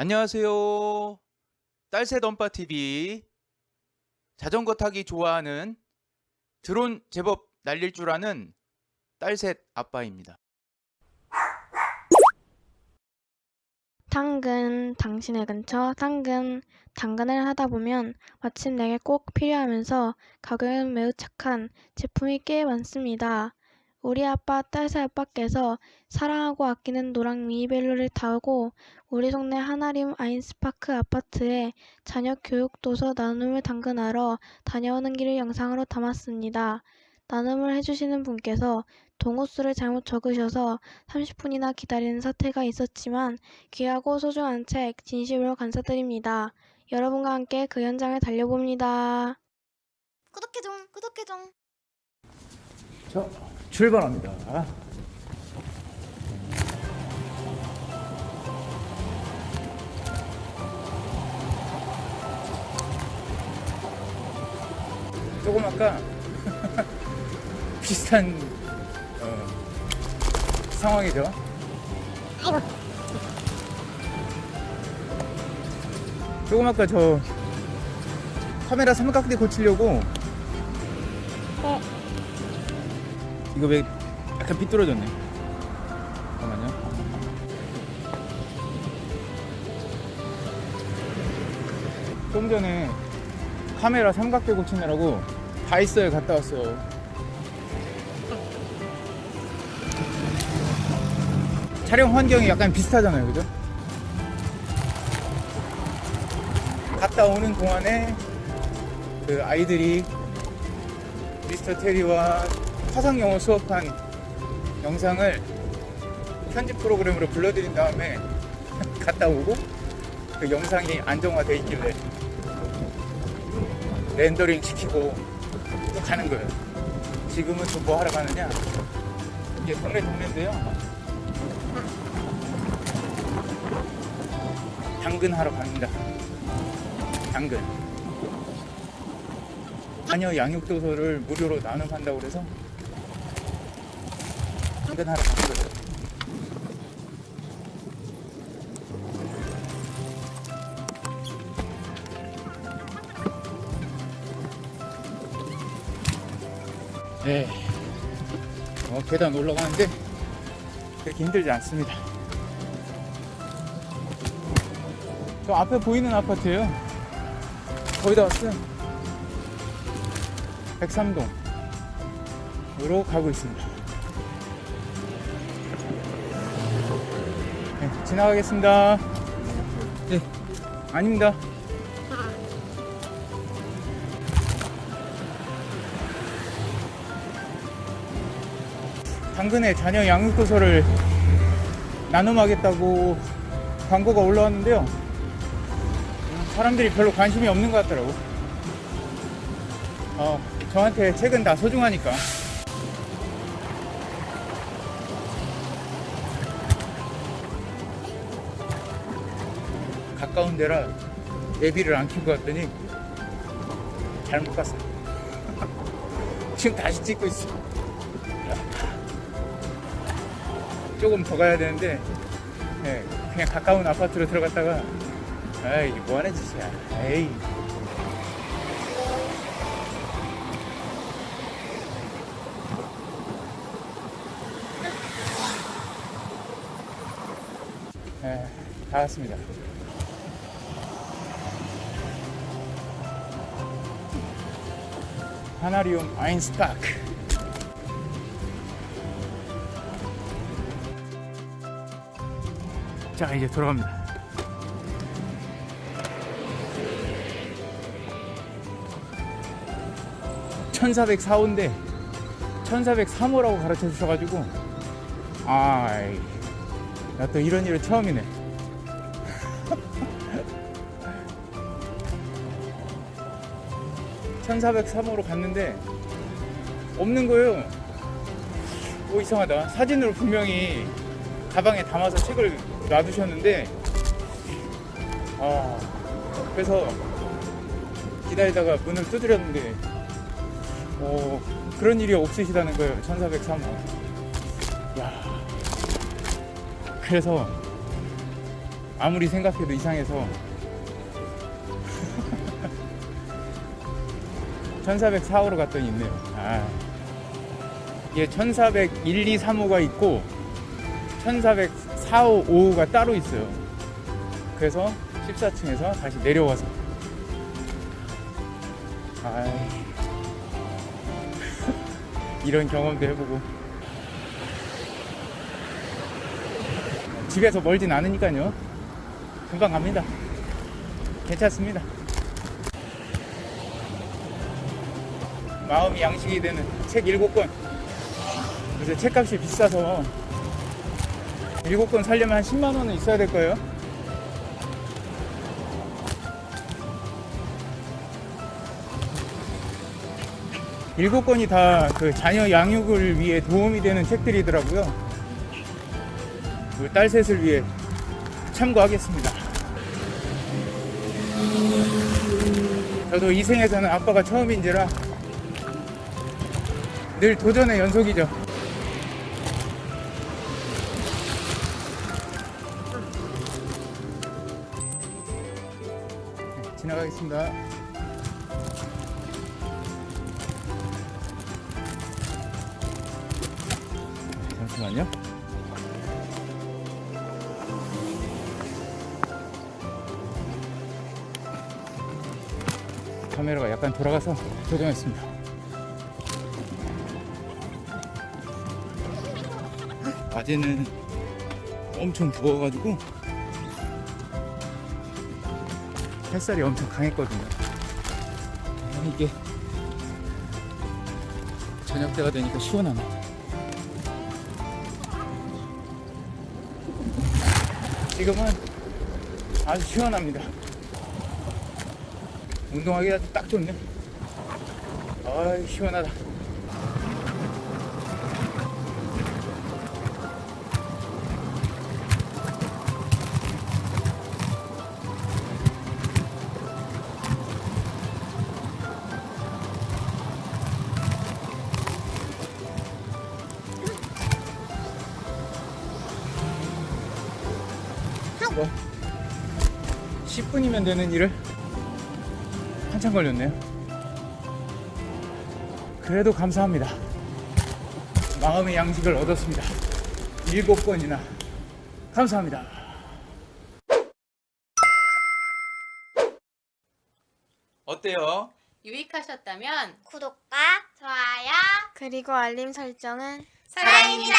안녕하세요. 딸새 덤빠 TV. 자전거 타기 좋아하는 드론 제법 날릴 줄 아는 딸셋 아빠입니다. 당근, 당신의 근처, 당근. 당근을 하다 보면 마침 내게 꼭 필요하면서 가격은 매우 착한 제품이 꽤 많습니다. 우리 아빠, 딸새 아빠께서 사랑하고 아끼는 노랑 미니벨루를 타고 우리 동네 하나림 아인스파크 아파트에 자녀 교육 도서 나눔을 당근하러 다녀오는 길을 영상으로 담았습니다. 나눔을 해주시는 분께서 동호수를 잘못 적으셔서 30분이나 기다리는 사태가 있었지만 귀하고 소중한 책 진심으로 감사드립니다. 여러분과 함께 그 현장을 달려봅니다. 구독해줘 구독해줘 자, 출발합니다. 조금 아까 비슷한 어, 상황이죠. 조금 아까 저 카메라 삼각대 고치려고 이거 왜 약간 삐뚤어졌네. 잠깐만요. 좀 전에 카메라 삼각대 고치느라고 다이소에 갔다 왔어요. 촬영 환경이 약간 비슷하잖아요, 그죠? 갔다 오는 동안에 그 아이들이 미스터 테리와 화상 영어 수업한 영상을 편집 프로그램으로 불러드린 다음에 갔다 오고 그 영상이 안정화돼 있길래 렌더링 시키고 또 가는 거예요. 지금은 또 뭐 하러 가느냐? 이게 동네 동네인데요. 당근 하러 갑니다. 당근. 자녀 양육도서를 무료로 나눔한다고 그래서 당근 하러 간 거예요. 네. 어, 계단 올라가는데 그렇게 힘들지 않습니다. 저 앞에 보이는 아파트예요. 거의 다 왔어요. 103동으로 가고 있습니다. 지나가겠습니다. 네, 아닙니다. 당근에 자녀 양육도서를 나눔하겠다고 광고가 올라왔는데요. 음, 사람들이 별로 관심이 없는 것 같더라고. 어, 저한테 책은 다 소중하니까. 가까운 데라 내비를 안 켜고 왔더니 잘못 갔어. 지금 다시 찍고 있어. 조금 더 가야 되는데, 예, 그냥 가까운 아파트로 들어갔다가, 아 이게 뭐 하는 짓이야. 에이. 예, 다 왔습니다. 하나리움 아인스파크. 자, 이제 돌아갑니다. (1404호인데) (1403호라고) 가르쳐 주셔가지고 아이 나 또 이런 일은 처음이네. (1403호로) 갔는데 없는 거예요. 오 이상하다. 사진으로 분명히 가방에 담아서 책을 놔두셨는데 아 그래서 기다리다가 문을 두드렸는데 어 그런 일이 없으시다는 거예요. (1403호) 야 그래서 아무리 생각해도 이상해서 1404호로 갔더니 있네요. 아. 이게 1401, 2, 3호가 있고 1404호, 5호가 따로 있어요. 그래서 14층에서 다시 내려와서 아이. 이런 경험도 해보고 집에서 멀진 않으니까요 금방 갑니다 괜찮습니다 마음이 양식이 되는 책 7권 요새 책값이 비싸서 7권 살려면 한 10만 원은 있어야 될 거예요 일곱 권이 다 그 자녀 양육을 위해 도움이 되는 책들이더라고요. 우리 딸 셋을 위해 참고하겠습니다. 저도 이 생에서는 아빠가 처음인지라 늘 도전의 연속이죠. 네, 지나가겠습니다. 잠시만요. 카메라가 약간 돌아가서 조정했습니다. 어제는 엄청 부어가지고 햇살이 엄청 강했거든요. 이게 저녁 때가 되니까 시원하네. 지금은 아주 시원합니다. 운동하기가 딱 좋네. 아이, 시원하다. 10분이면 되는 일을 한참 걸렸네요. 그래도 감사합니다. 마음의 양식을 얻었습니다. 일곱 번이나 감사합니다. 어때요? 유익하셨다면 구독과 좋아요 그리고 알림 설정은 사랑입니다.